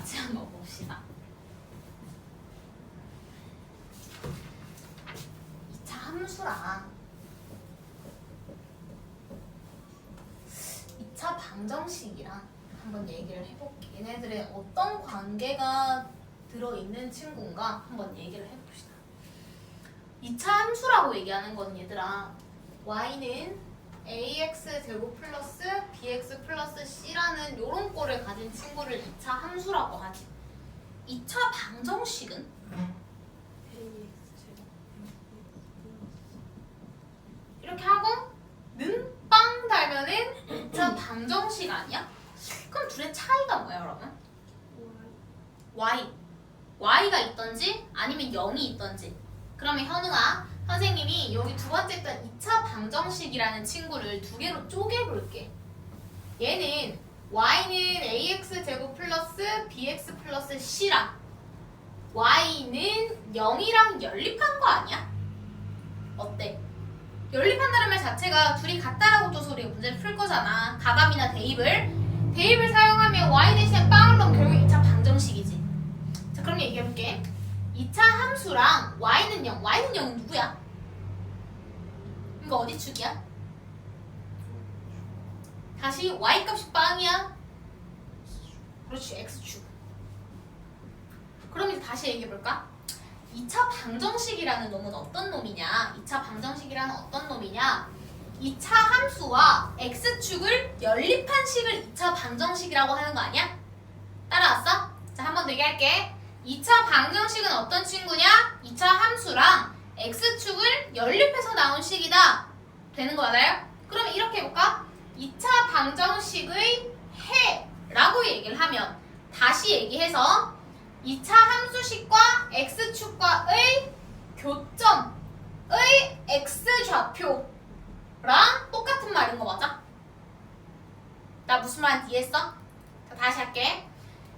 같이 한번 봅시다. 2차 함수랑 2차 방정식이랑 한번 얘기를 해볼게. 얘네들의 어떤 관계가 들어있는 친구인가 한번 얘기를 해봅시다. 2차 함수라고 얘기하는 건 얘들아 y는 ax 제곱 플러스 bx 플러스 c라는 요런 꼴을 가진 친구를 2차 함수라고 하지. 2차 방정식은? 이렇게 하고 는빵 달면은 2차 방정식 아니야? 그럼 둘의 차이가 뭐야 여러분? y. Y가 있던지 아니면 0이 있던지. 그러면 현우아 선생님이 여기 두 번째 했던 2차 방정식이라는 친구를 두 개로 쪼개볼게. 얘는 y는 ax 제곱 플러스 bx 플러스 c랑 y는 0이랑 연립한 거 아니야? 어때? 연립한다는 말 자체가 둘이 같다라고 줘서 우리가 문제를 풀 거잖아. 가감이나 대입을. 대입을 사용하면 y 대신에 빵을 넣으면 결국 2차 방정식이지. 자 그럼 얘기해볼게 2차 함수랑 y는 0 y는 0은 누구야? 이거 어디 축이야? 다시 y 값이 빵이야? 그렇지 x축 그럼 이제 다시 얘기해볼까? 2차 방정식이라는 놈은 어떤 놈이냐? 2차 방정식이라는 어떤 놈이냐? 2차 함수와 x축을 연립한 식을 2차 방정식이라고 하는 거 아니야? 따라왔어? 자, 한번더 얘기할게. 2차 방정식은 어떤 친구냐? 2차 함수랑 x축을 연립해서 나온 식이다. 되는 거 맞아요? 그럼 이렇게 해볼까? 2차 방정식의 해라고 얘기를 하면 다시 얘기해서 2차 함수식과 x축과의 교점의 x좌표랑 똑같은 말인 거 맞아? 나 무슨 말인지 이해했어? 자, 다시 할게.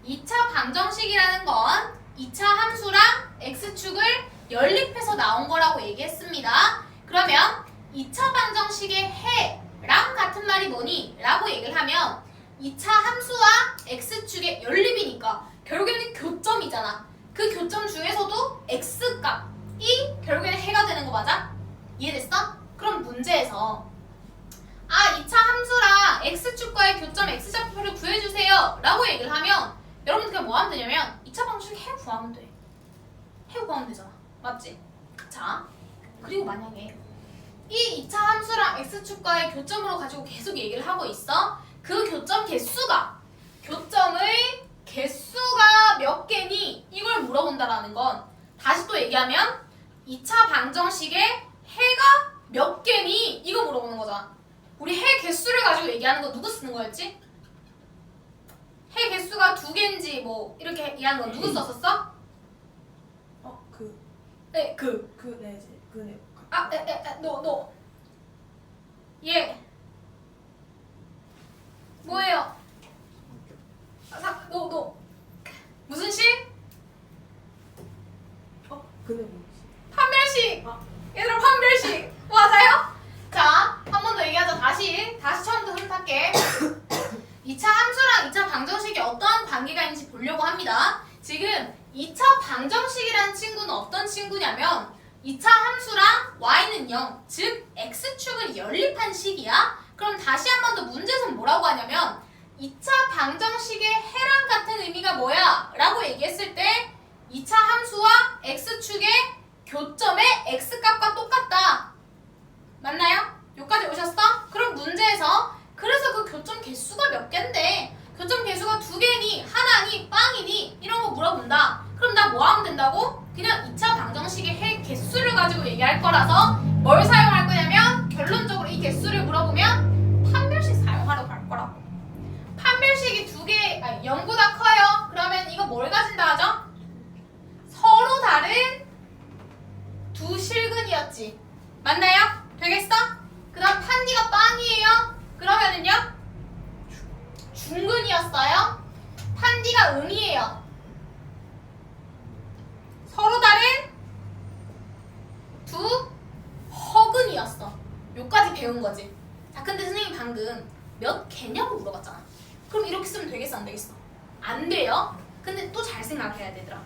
2차 방정식이라는 건 2차 함수랑 x축을 연립해서 나온 거라고 얘기했습니다. 그러면 2차 방정식의 해랑 같은 말이 뭐니? 라고 얘기를 하면 2차 함수와 x축의 연립이니까 결국에는 교점이잖아. 그 교점 중에서도 x값이 결국에는 해가 되는 거 맞아? 이해됐어? 그럼 문제에서 아 2차 함수랑 x축과의 교점 x좌표를 구해주세요 라고 얘기를 하면 여러분들 그냥 뭐 하면 되냐면 2차 방정식 해 구하면 돼. 해 구하면 되잖아. 맞지? 자 그리고 만약에 이 2차 함수랑 x축과의 교점으로 가지고 계속 얘기를 하고 있어. 그 교점 개수가 교점의 개수가 몇 개니? 이걸 물어본다라는 건 다시 또 얘기하면 2차 방정식의 해가 몇 개니? 이거 물어보는 거잖아. 우리 해 개수를 가지고 얘기하는 거 누구 쓰는 거였지? 해 개수가 두 개인지 뭐 이렇게 얘기하는 거 누구 썼었어? 어, 그, 네, 그. 그, 네, 이제, 그, 네. 아, 에, 에, 에, 너, 너. 얘. 뭐예요? 아, 사, 너, 너. 무슨 식? 어, 그, 네, 뭐지? 판별식. 아. 얘들아, 판별식. 맞아요? 자, 한 번 더 얘기하자. 다시. 다시 처음부터 흐름 탈게. 2차 함수랑 2차 방정식이 어떠한 관계가 있는지 보려고 합니다. 지금 2차 방정식이라는 친구는 어떤 친구냐면 2차 함수랑 y는 0, 즉 x축을 연립한 식이야. 그럼 다시 한 번 더 문제에서 뭐라고 하냐면 2차 방정식의 해랑 같은 의미가 뭐야? 라고 얘기했을 때 2차 함수와 x축의 교점의 x값과 똑같다. 맞나요? 여기까지 오셨어? 그럼 문제에서 그래서 그 교점 개수가 몇 개인데 교점 개수가 두 개니 하나니 빵이니 이런 거 물어본다. 그럼 나 뭐 하면 된다고? 그냥 2차 방정식의 해 개수를 가지고 얘기할 거라서 뭘 사용할 거냐면 결론적으로 이 개수를 물어보면 판별식 사용하러 갈 거라고. 판별식이 두 개, 아니 0보다 커요. 그러면 이거 뭘 가진다 하죠? 서로 다른 두 실근이었지. 맞나요? 되겠어? 그 다음 판디가 빵이에요. 그러면은요? 중근이었어요. 판디가 음이에요. 서로 다른 두 허근이었어. 요까지 배운 거지. 자, 근데 선생님 방금 몇 개냐고 물어봤잖아. 그럼 이렇게 쓰면 되겠어, 안 되겠어? 안 돼요. 근데 또 잘 생각해야 되더라.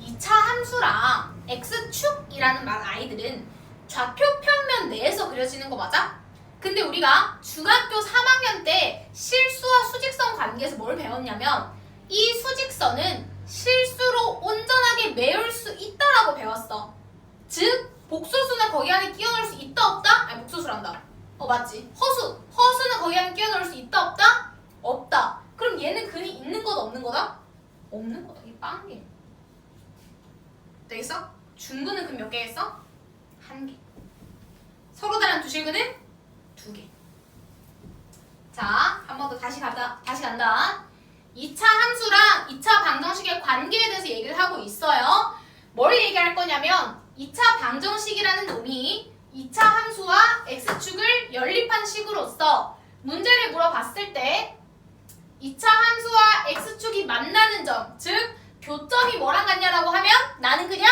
2차 함수랑 x축이라는 말 아이들은 좌표 평면 내에서 그려지는 거 맞아? 근데 우리가 중학교 3학년 때 실수와 수직선 관계에서 뭘 배웠냐면 이 수직선은 실수로 온전하게 메울 수 있다라고 배웠어. 즉 복소수는 거기 안에 끼워 넣을 수 있다 없다? 아니 복소수란다. 어 맞지. 허수. 허수는 거기 안에 끼워 넣을 수 있다 없다? 없다. 그럼 얘는 근이 있는 거다 없는 거다? 없는 거다. 이 빵개. 되겠어? 중근은 그럼 몇 개겠어? 한 개. 서로 다른 두 실근은 두 개. 자, 한 번 더 다시 가다 다시 간다. 2차 함수랑 2차 방정식의 관계에 대해서 얘기를 하고 있어요. 뭘 얘기할 거냐면 2차 방정식이라는 놈이 2차 함수와 x축을 연립한 식으로서 문제를 물어봤을 때 2차 함수와 x축이 만나는 점, 즉 교점이 뭐랑 같냐라고 하면 나는 그냥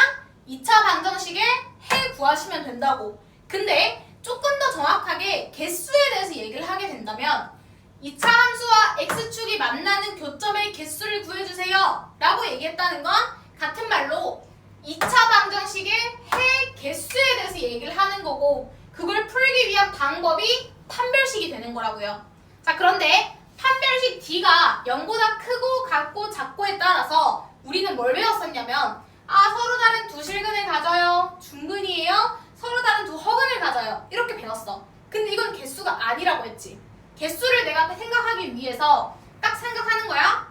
2차 방정식의 해 구하시면 된다고. 근데 조금 더 정확하게 개수에 대해서 얘기를 하게 된다면 2차 함수와 x축이 만나는 교점의 개수를 구해주세요 라고 얘기했다는 건 같은 말로 2차 방정식의 해 개수에 대해서 얘기를 하는 거고 그걸 풀기 위한 방법이 판별식이 되는 거라고요. 자 그런데 판별식 D가 0보다 크고 같고 작고에 따라서 우리는 뭘 배웠었냐면 아 서로 다른 두 실근을 가져요. 중근이에요. 서로 다른 두 허근을 가져요. 이렇게 배웠어. 근데 이건 개수가 아니라고 했지. 개수를 내가 생각하기 위해서 딱 생각하는 거야.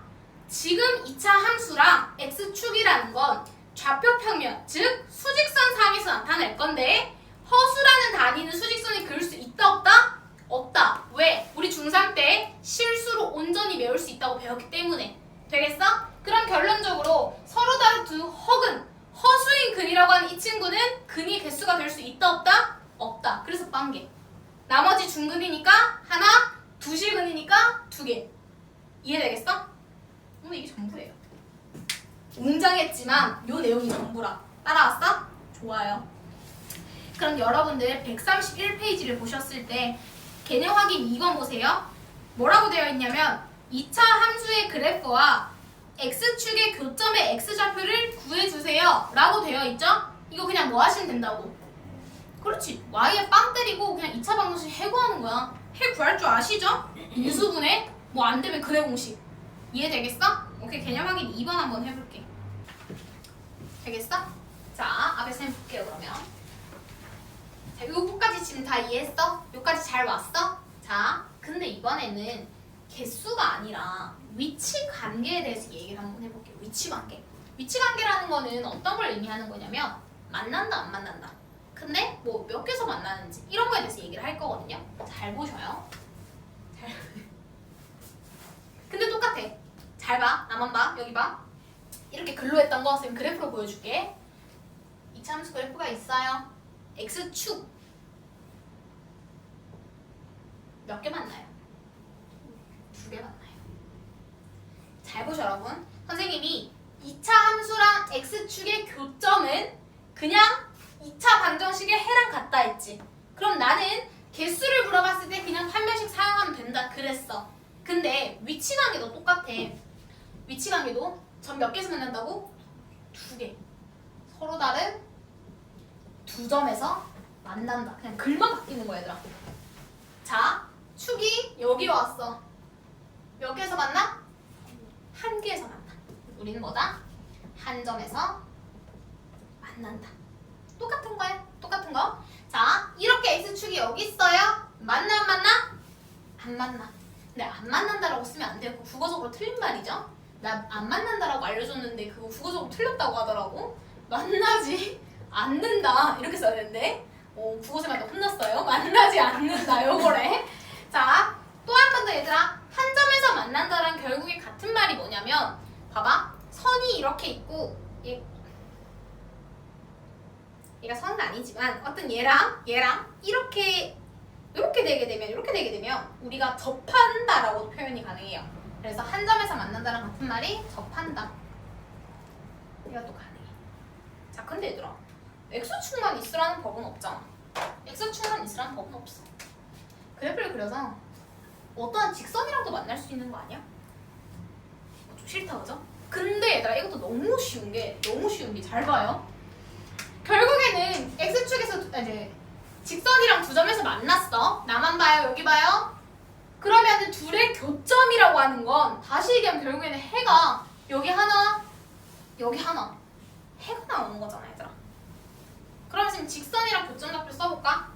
지금 2차 함수랑 x축이라는 건 좌표 평면, 즉 수직선 상에서 나타낼 건데 허수라는 단위는 수직선이 그릴 수 있다 없다? 없다. 왜? 우리 중3 때 실수로 온전히 메울 수 있다고 배웠기 때문에. 되겠어? 그럼 결론적으로 서로 다른 두 허근, 허수인 근이라고 하는 이 친구는 근이 개수가 될 수 있다 없다? 없다. 그래서 빵개. 나머지 중근이니까 하나, 두 실근이니까 두 개. 이해되겠어? 오늘 이게 전부예요. 웅장했지만 요 내용이 전부라. 따라왔어? 좋아요. 그럼 여러분들 131페이지를 보셨을 때 개념 확인 2번 보세요. 뭐라고 되어 있냐면 2차 함수의 그래프와 x축의 교점의 x좌표를 구해주세요 라고 되어 있죠? 이거 그냥 뭐 하시면 된다고? 그렇지 y에 빵 때리고 그냥 2차 방정식 해구하는 거야 해 구할 줄 아시죠? 인수분해 뭐 안 되면 그래 공식 이해되겠어? 오케이 개념 확인 2번 한번 해볼게 되겠어? 자 앞에서 해볼게요 그러면 자 요거까지 지금 다 이해했어? 요까지 잘 왔어? 자 근데 이번에는 개수가 아니라 위치 관계에 대해서 얘기를 한번 해볼게요. 위치 관계. 위치 관계라는 거는 어떤 걸 의미하는 거냐면 만난다 안 만난다. 근데 뭐 몇 개서 만나는지 이런 거에 대해서 얘기를 할 거거든요. 잘 보셔요. 잘. 근데 똑같아. 잘 봐. 나만 봐. 여기 봐. 이렇게 글로 했던 거쌤 그래프로 보여줄게. 이차 함수 그래프가 있어요. x축 몇 개 만나요? 두 개 만나요. 잘 보셔 여러분. 선생님이 2차 함수랑 x축의 교점은 그냥 2차 방정식의 해랑 같다 했지. 그럼 나는 개수를 물어봤을 때 그냥 판별식 사용하면 된다 그랬어. 근데 위치 관계도 똑같아. 위치 관계도 전몇 개에서 만난다고? 두 개. 서로 다른 두 점에서 만난다. 그냥 글만 바뀌는 거야 얘들아. 자, 축이 여기로 왔어. 몇 개에서 만나? 한 개에서 만나. 우리는 뭐다? 한 점에서 만난다. 똑같은 거야. 똑같은 거. 자, 이렇게 x축이 여기 있어요. 만나 안 만나? 안 만나. 근데 안 만난다라고 쓰면 안. 그거 국어적으로 틀린 말이죠. 나안 만난다라고 알려줬는데 그거 국어적으로 틀렸다고 하더라고. 만나지 않는다 이렇게 써야 되는데. 오, 국어쌤한테 혼났어요. 만나지 않는다 요거래. 자, 또 한 번 더 얘들아. 한 점에서 만난다랑 결국에 같은 말이 뭐냐면 봐봐. 선이 이렇게 있고 얘 얘가 선은 아니지만 어떤 얘랑 얘랑 이렇게 이렇게 되게 되면 이렇게 되게 되면 우리가 접한다라고 표현이 가능해요. 그래서 한 점에서 만난다랑 같은 말이 접한다. 얘가 또 가능해. 자, 근데 얘들아, x축만 있으라는 법은 없잖아. x축만 있으라는 법은 없어. 그래프를 그려서 어떠한 직선이랑도 만날 수 있는 거 아니야? 어, 좀 싫다 그죠? 근데 얘들아 이것도 너무 쉬운 게 너무 쉬운 게 잘 봐요. 결국에는 x축에서 두- 아, 이제 직선이랑 두 점에서 만났어. 나만 봐요. 여기 봐요. 그러면은 둘의 교점이라고 하는 건 다시 얘기하면 결국에는 해가 여기 하나 여기 하나 해가 나오는 거잖아 얘들아. 그러면 지금 직선이랑 교점 좌표 써볼까?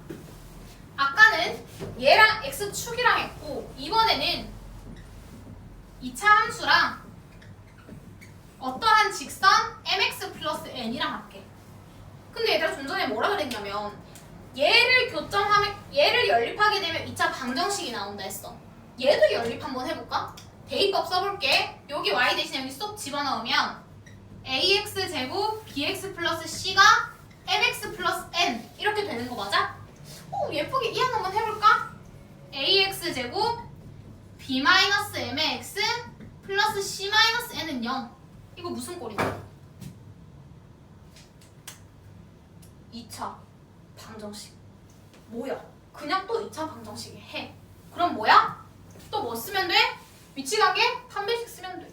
아까는 얘랑 x축이랑 했고 이번에는 2차 함수랑 어떠한 직선 mx 플러스 n이랑 할게. 전에 뭐라 그랬냐면 얘를 교점하면 얘를 연립하게 되면 2차 방정식이 나온다 했어. 얘도 연립 한번 해볼까? 대입법 써볼게. 여기 y 대신에 여기 쏙 집어넣으면 ax 제곱 bx 플러스 c가 mx 플러스 n 이렇게 되는 거 맞아? 오 예쁘게 이항 한번 해볼까? ax 제곱 b 마이너스 m의 x 플러스 c 마이너스 n은 0 이거 무슨 꼴이냐? 2차 방정식 뭐야? 그냥 또 2차 방정식이 해 그럼 뭐야? 또 뭐 쓰면 돼? 위치관계 판별식 쓰면 돼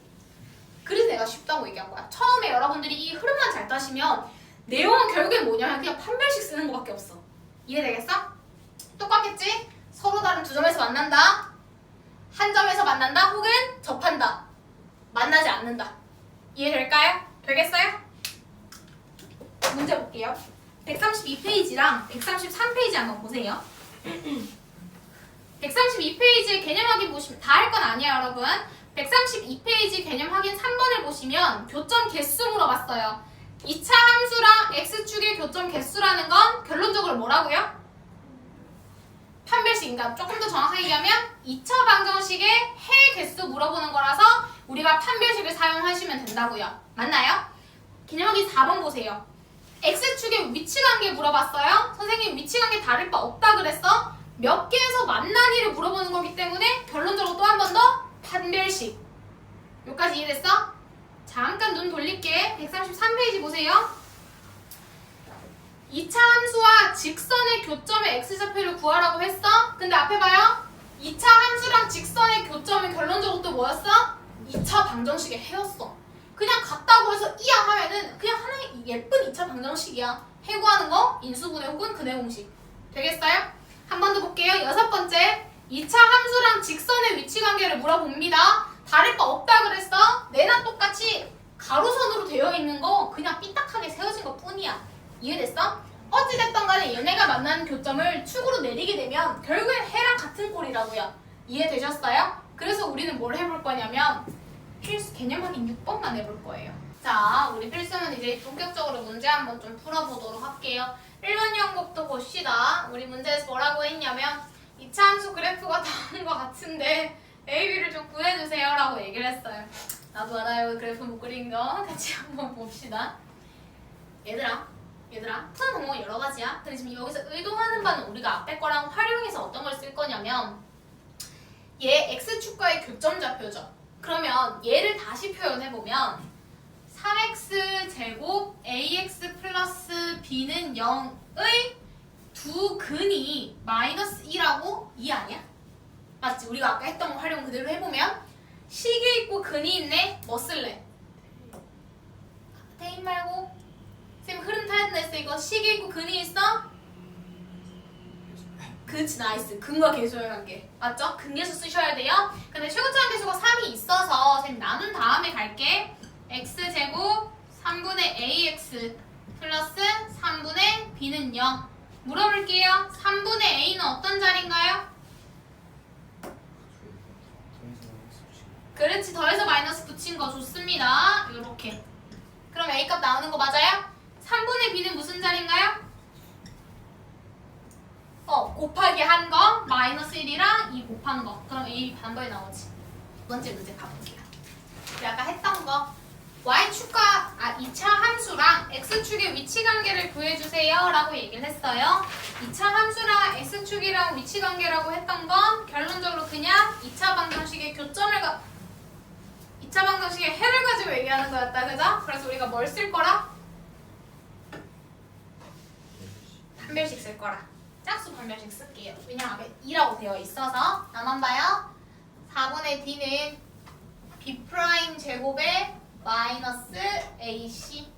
그래서 내가 쉽다고 얘기한 거야 처음에 여러분들이 이 흐름만 잘 따시면 내용은 결국엔 뭐냐면 그냥 판별식 쓰는 거밖에 없어 이해되겠어? 똑같겠지? 서로 다른 두 점에서 만난다 한 점에서 만난다 혹은 접한다 만나지 않는다 이해될까요? 되겠어요? 문제 볼게요 132페이지랑 133페이지 한번 보세요. 132페이지 개념 확인 보시면 다 할 건 아니에요 여러분. 132페이지 개념 확인 3번을 보시면 교점 개수 물어봤어요. 2차 함수랑 x축의 교점 개수라는 건 결론적으로 뭐라고요? 판별식인가 조금 더 정확하게 얘기하면 2차 방정식의 해 개수 물어보는 거라서 우리가 판별식을 사용하시면 된다고요. 맞나요? 개념 확인 4번 보세요 x축의 위치관계 물어봤어요? 선생님 위치관계 다를 바 없다 그랬어? 몇 개에서 만나니를 물어보는 거기 때문에 결론적으로 또 한 번 더 판별식. 여기까지 이해됐어? 잠깐 눈 돌릴게. 133페이지 보세요. 2차 함수와 직선의 교점의 x좌표를 구하라고 했어? 근데 앞에 봐요. 2차 함수랑 직선의 교점은 결론적으로 또 뭐였어? 2차 방정식의 해였어 그냥 같다고 해서 이야 하면은 그냥 하나의 예쁜 2차 방정식이야 해구하는 거 인수분해 혹은 근해 공식 되겠어요? 한 번 더 볼게요. 여섯 번째, 2차 함수랑 직선의 위치 관계를 물어봅니다. 다를 바 없다 그랬어? 내나 똑같이 가로선으로 되어 있는 거 그냥 삐딱하게 세워진 것 뿐이야. 이해됐어? 어찌됐든 간에 얘네가 만나는 교점을 축으로 내리게 되면 결국엔 해랑 같은 꼴이라고요. 이해되셨어요? 그래서 우리는 뭘 해볼 거냐면 필수 개념 확인 6번만 해볼 거예요. 자, 우리 필수는 이제 본격적으로 문제 한번 좀 풀어보도록 할게요. 1번 연곡도 봅시다. 우리 문제에서 뭐라고 했냐면 2차 함수 그래프가 나온 것 같은데 AB를 좀 구해주세요 라고 얘기를 했어요. 나도 알아요. 그래프 못 그린 거 같이 한번 봅시다. 얘들아, 얘들아, 푸는 방법은 여러 가지야. 근데 지금 여기서 의도하는 바는 우리가 앞에 거랑 활용해서 어떤 걸 쓸 거냐면 얘 x축과의 교점 좌표죠. 그러면 얘를 다시 표현해보면 3x 제곱 ax 플러스 b는 0의 두 근이 마이너스 2라고 이 아니야? 맞지? 우리가 아까 했던 거 활용 그대로 해보면 식이 있고 근이 있네? 뭐 쓸래? 대입 말고 쌤 흐름 타야 됐어 이거 식이 있고 근이 있어? 그치 나이스. 근과 계수의 관계 맞죠? 근계수 쓰셔야 돼요. 근데 최고차원 계수가 3이 있어서 쌤 나눈 다음에 갈게. X제곱 3분의 ax 플러스 3분의 b는 0 물어볼게요. 3분의 a는 어떤 자리인가요? 그렇지. 더해서 마이너스 붙인 거 좋습니다. 이렇게. 그럼 a 값 나오는 거 맞아요? 3분의 b는 무슨 자리인가요? 어 곱하기 한 거 마이너스 1이랑 2 곱한 거. 그럼 a 반번에 나오지. 두 번째 문제 가볼게요. 우리 아까 했던 거. y축과 아 2차 함수랑 x축의 위치 관계를 구해주세요. 라고 얘기를 했어요. 2차 함수랑 x축이랑 위치 관계라고 했던 건 결론적으로 그냥 2차 방정식의 교점을 가 2차 방정식의 해를 가지고 얘기하는 거였다. 그죠? 그래서 우리가 뭘 쓸 거라? 판별식 쓸 거라 짝수 판별식 쓸게요 왜냐면 앞에 2라고 되어 있어서 나만 봐요 4분의 d는 b 제곱에 마이너스 AC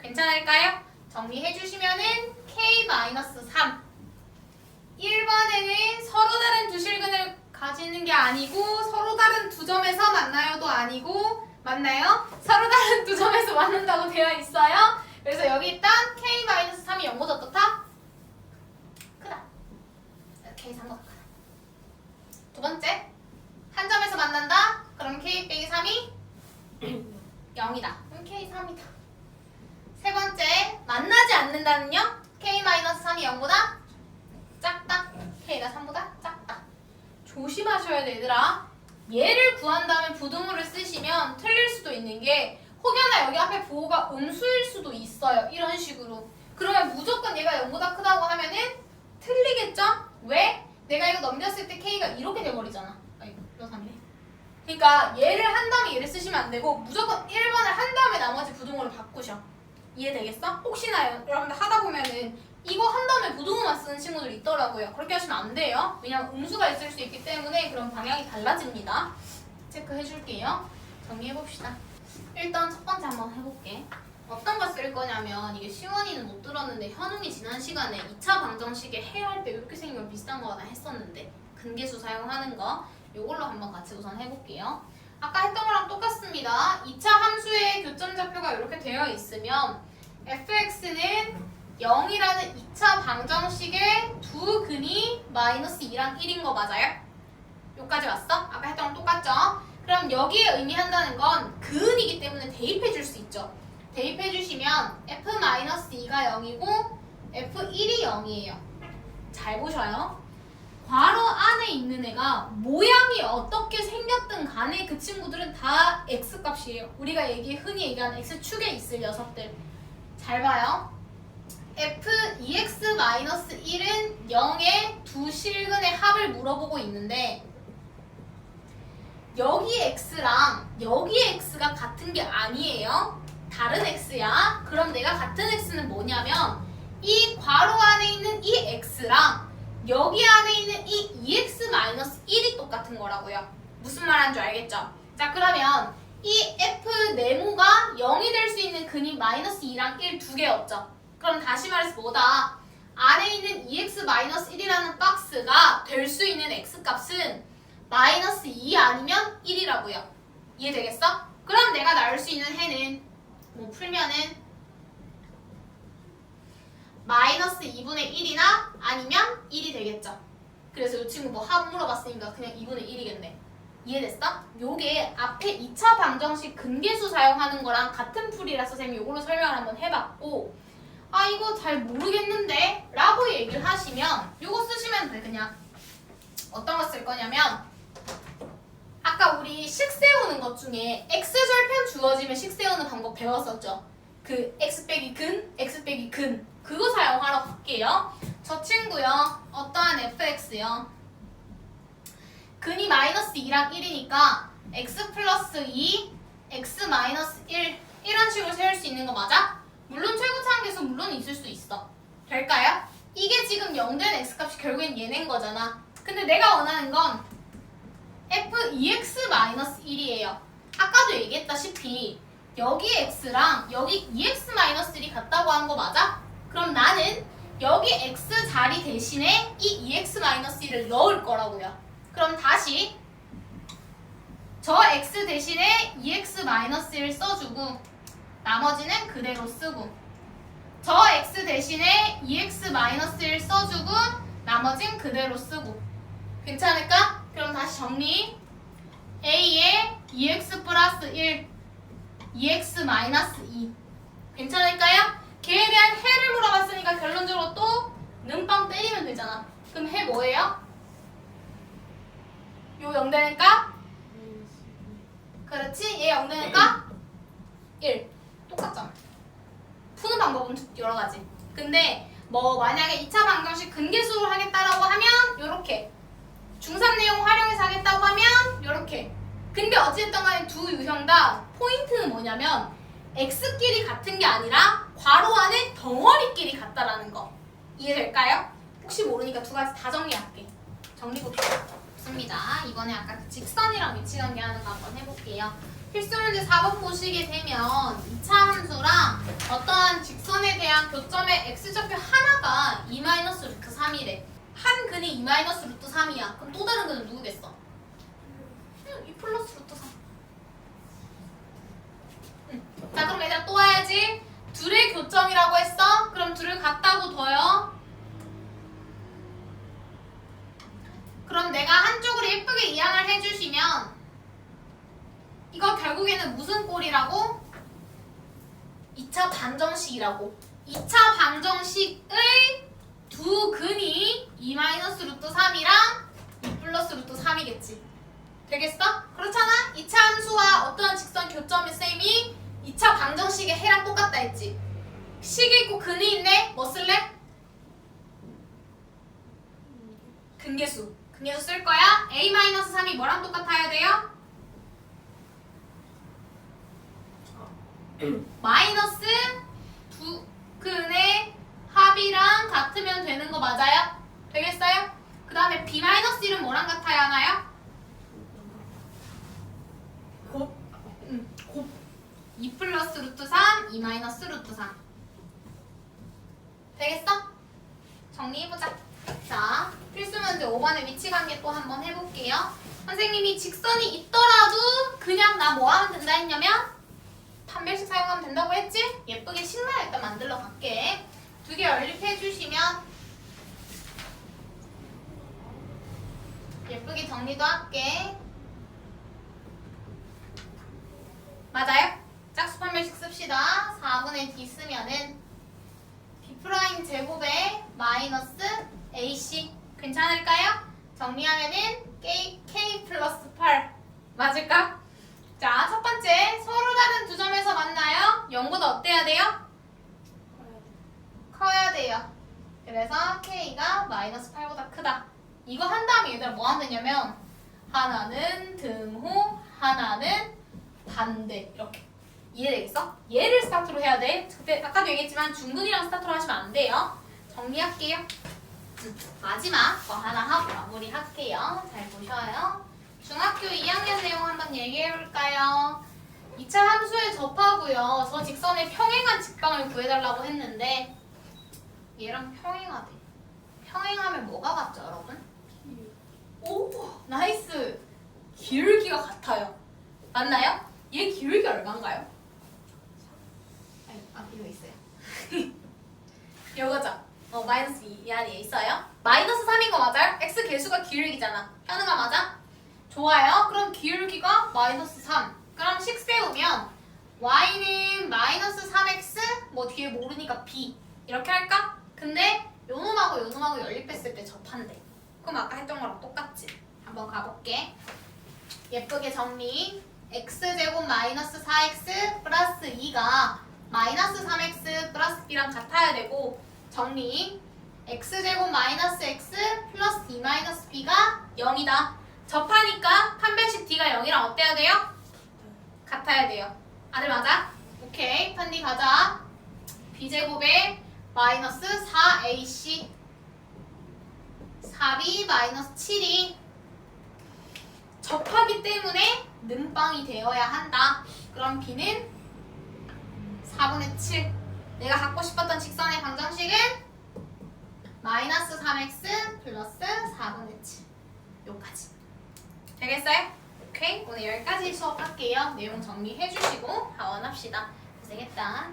괜찮을까요? 정리해 주시면은 K 마이너스 3 1번에는 서로 다른 두 실근을 가지는 게 아니고 서로 다른 두 점에서 만나요도 아니고 맞나요? 서로 다른 두 점에서 만난다고 되어 있어요. 그래서 여기 일단 K 마이너스 3이 0보다 어떻다? K 3보다 크다. 두 번째 한 점에서 만난다. 그럼 K 빼기 3이 0이다. 그럼 K 3이다. 세 번째 만나지 않는다는요? K 마이너스 3이 0보다 작다. K가 3보다 작다. 조심하셔야 돼, 얘들아. 얘를 구한 다음에 부등호를 쓰시면 틀릴 수도 있는 게 혹여나 여기 앞에 부호가 음수일 수도 있어요. 이런 식으로. 그러면 무조건 얘가 0보다 크다고 하면은 틀리겠죠? 왜? 내가 이거 넘겼을 때 K가 이렇게 돼버리잖아. 아이고, 3이네. 그러니까 얘를 한 다음에 얘를 쓰시면 안 되고 무조건 1번을 한 다음에 나머지 부등호를 바꾸셔. 이해되겠어? 혹시나 여- 여러분들 하다 보면은 이거 한 다음에 부등호만 쓰는 친구들 있더라고요. 그렇게 하시면 안 돼요. 왜냐면 음수가 있을 수 있기 때문에 그런 방향이 달라집니다. 체크해 줄게요. 정리해 봅시다. 일단 첫 번째 한번 해볼게. 어떤 거쓸 거냐면 이게 시원이는 못 들었는데 현웅이 지난 시간에 2차 방정식에 해야 할때 이렇게 거 비슷한 거 하나 했었는데 근계수 사용하는 거 이걸로 한번 같이 우선 해볼게요. 아까 했던 거랑 똑같습니다. 2차 함수의 교점 좌표가 이렇게 되어 있으면 fx는 0이라는 2차 방정식의 두 근이 마이너스 2랑 1인 거 맞아요? 여기까지 왔어? 아까 했던 거랑 똑같죠? 그럼 여기에 의미한다는 건 근이기 때문에 대입해 줄 수 있죠. 대입해 주시면 f-2가 0이고 f1이 0이에요. 잘 보셔요. 괄호 안에 있는 애가 모양이 어떻게 생겼든 간에 그 친구들은 다 x값이에요. 우리가 얘기 흔히 얘기하는 x축에 있을 녀석들. 잘 봐요. f 2x-1은 0의 두 실근의 합을 물어보고 있는데 여기 x랑 여기 x가 같은 게 아니에요. 다른 x야. 그럼 내가 같은 x는 뭐냐면 이 괄호 안에 있는 이 x랑 여기 안에 있는 이 2x-1이 똑같은 거라고요. 무슨 말하는 줄 알겠죠? 자 그러면 이 f 네모가 0이 될 수 있는 근이 마이너스 2랑 1 두 개였죠. 그럼 다시 말해서 뭐다? 안에 있는 2x-1이라는 박스가 될 수 있는 x값은 마이너스 2 아니면 1이라고요. 이해되겠어? 그럼 내가 나올 수 있는 해는 뭐 풀면은 마이너스 2분의 1이나 아니면 1이 되겠죠. 그래서 이 친구 뭐 합 물어봤으니까 그냥 2분의 1이겠네. 이해됐어? 요게 앞에 2차 방정식 근계수 사용하는 거랑 같은 풀이라서 쌤이 요걸로 설명을 한번 해봤고 아 이거 잘 모르겠는데 라고 얘기를 하시면 요거 쓰시면 돼 그냥 어떤 거 쓸 거냐면 아까 우리 식 세우는 것 중에 x절편 주어지면 식 세우는 방법 배웠었죠 그 x 빼기 근, x 빼기 근 그거 사용하러 갈게요 저 친구요 어떠한 fx요 근이 마이너스 2랑 1이니까 x 플러스 2, x 마이너스 1 이런 식으로 세울 수 있는 거 맞아? 물론 최고차항 계수 물론 있을 수 있어. 될까요? 이게 지금 0된 x값이 결국엔 얘네인 거잖아. 근데 내가 원하는 건 f 2x 마이너스 1이에요. 아까도 얘기했다시피 여기 x랑 여기 2x 마이너스 1이 같다고 한 거 맞아? 그럼 나는 여기 x 자리 대신에 이 2x 마이너스 1을 넣을 거라고요. 그럼 다시 저 x 대신에 2x 마이너스 1 써주고 나머지는 그대로 쓰고 저 x 대신에 2x 마이너스 1 써주고 나머진 그대로 쓰고 괜찮을까? 그럼 다시 정리. A에 2x 플러스 1 2x 마이너스 2 괜찮을까요? 걔에 대한 해를 물어봤으니까 결론적으로 또 눈빵 때리면 되잖아. 그럼 해 뭐예요? 요 0 되니까? 그렇지? 얘 0 되니까? 1 똑같잖아. 푸는 방법은 여러 가지. 근데 뭐 만약에 2차 방정식 근계수로 하겠다라고 하면 요렇게 중3 내용 활용해서 하겠다고 하면 요렇게. 근데 어찌됐든 간에 두 유형 다 포인트는 뭐냐면 x끼리 같은 게 아니라 괄호 안에 덩어리끼리 같다라는 거. 이해될까요? 혹시 모르니까 두 가지 다 정리할게. 정리 봅시다 좋습니다. 이번에 아까 그 직선이랑 위치 관계하는 거 한번 해볼게요. 필수 문제 4번 보시게 되면 2차 함수랑 어떠한 직선에 대한 교점의 x좌표 하나가 2 루트 3이래. 한 근이 2 루트 3이야. 그럼 또 다른 근은 누구겠어? 음, 2 플러스 루트 3. 음. 자 그럼 얘들아 또 해야지. 둘의 교점이라고 했어? 그럼 둘을 같다고 둬요. 그럼 내가 한쪽으로 예쁘게 이항을 해주시면 이거 결국에는 무슨 꼴이라고? 2차 방정식이라고. 2차 방정식의 두 근이 2 루트 3이랑 2 플러스 루트 3이겠지. 되겠어? 그렇잖아? 2차 함수와 어떤 직선 교점의 셈이 2차 방정식의 해랑 똑같다 했지. 식이 있고 근이 있네? 뭐 쓸래? 근계수. 근계수 쓸 거야? a-3이 뭐랑 똑같아야 돼요? 마이너스 두 근의 합이랑 같으면 되는 거 맞아요? 되겠어요? 그 다음에 b-1은 뭐랑 같아야 하나요? 곱. 응, 곱. 2 플러스 루트 3, 2 마이너스 루트 3. 되겠어? 정리해보자. 자, 필수 문제 5번의 위치 관계 또 한번 해볼게요. 선생님이 직선이 있더라도 그냥 나 뭐 하면 된다 했냐면 판별식 사용하면 된다고 했지? 예쁘게 식만 일단 만들러 갈게. 두 개 연립해 주시면 예쁘게 정리도 할게. 맞아요? 짝수 판별식 씁시다. 4분의 D 쓰면은 B 프라임 제곱에 마이너스 AC 괜찮을까요? 정리하면은 K, K 플러스 8 맞을까? 자, 첫 번째 서로 다른 두 점에서 만나요. 0보다 어때야 돼요? 커야 돼요. 그래서 K가 마이너스 8보다 크다. 이거 한 다음에 얘들아 뭐 하면 되냐면 하나는 등호, 하나는 반대 이렇게 이해되겠어? 얘를 스타트로 해야 돼. 그때 아까도 얘기했지만 중근이랑 스타트로 하시면 안 돼요. 정리할게요. 음, 마지막 거 하나 하고 마무리할게요. 잘 보셔요. 중학교 2학년 내용 한번 얘기해볼까요? 2차 함수에 접하고요. 저 직선의 평행한 직방을 구해달라고 했는데 얘랑 평행하대. 평행하면 뭐가 같죠, 여러분? 오, 나이스. 기울기가 같아요. 맞나요? 얘 기울기 얼마인가요? 아, 이거 있어요. 요거죠. 어, 마이너스 2 안에 있어요. 마이너스 3인 거 맞아요? x 개수가 기울기잖아. 현우가 맞아? 좋아요. 그럼 기울기가 마이너스 3. 그럼 식 세우면 y는 마이너스 3x 뭐 뒤에 모르니까 b 이렇게 할까? 근데 요 놈하고 요 놈하고 연립했을 때 접한대. 그럼 아까 했던 거랑 똑같지. 한번 가볼게. 예쁘게 정리. x제곱 마이너스 4x 플러스 2가 마이너스 3x 플러스 b랑 같아야 되고 정리. x제곱 마이너스 x 플러스 2 마이너스 b가 0이다. 접하니까 판별식 d가 0이랑 어때야 돼요? 같아야 돼요. 아들 맞아? 오케이. 판디 가자. b제곱에 마이너스 4ac 4b 마이너스 7이 접하기 때문에 능빵이 되어야 한다. 그럼 b는 4분의 7. 내가 갖고 싶었던 직선의 방정식은 마이너스 3x 플러스 4분의 7. 요까지. 되겠어요? 오케이. 오늘 여기까지 수업할게요. 내용 정리해 주시고 하원합시다. 고생했다.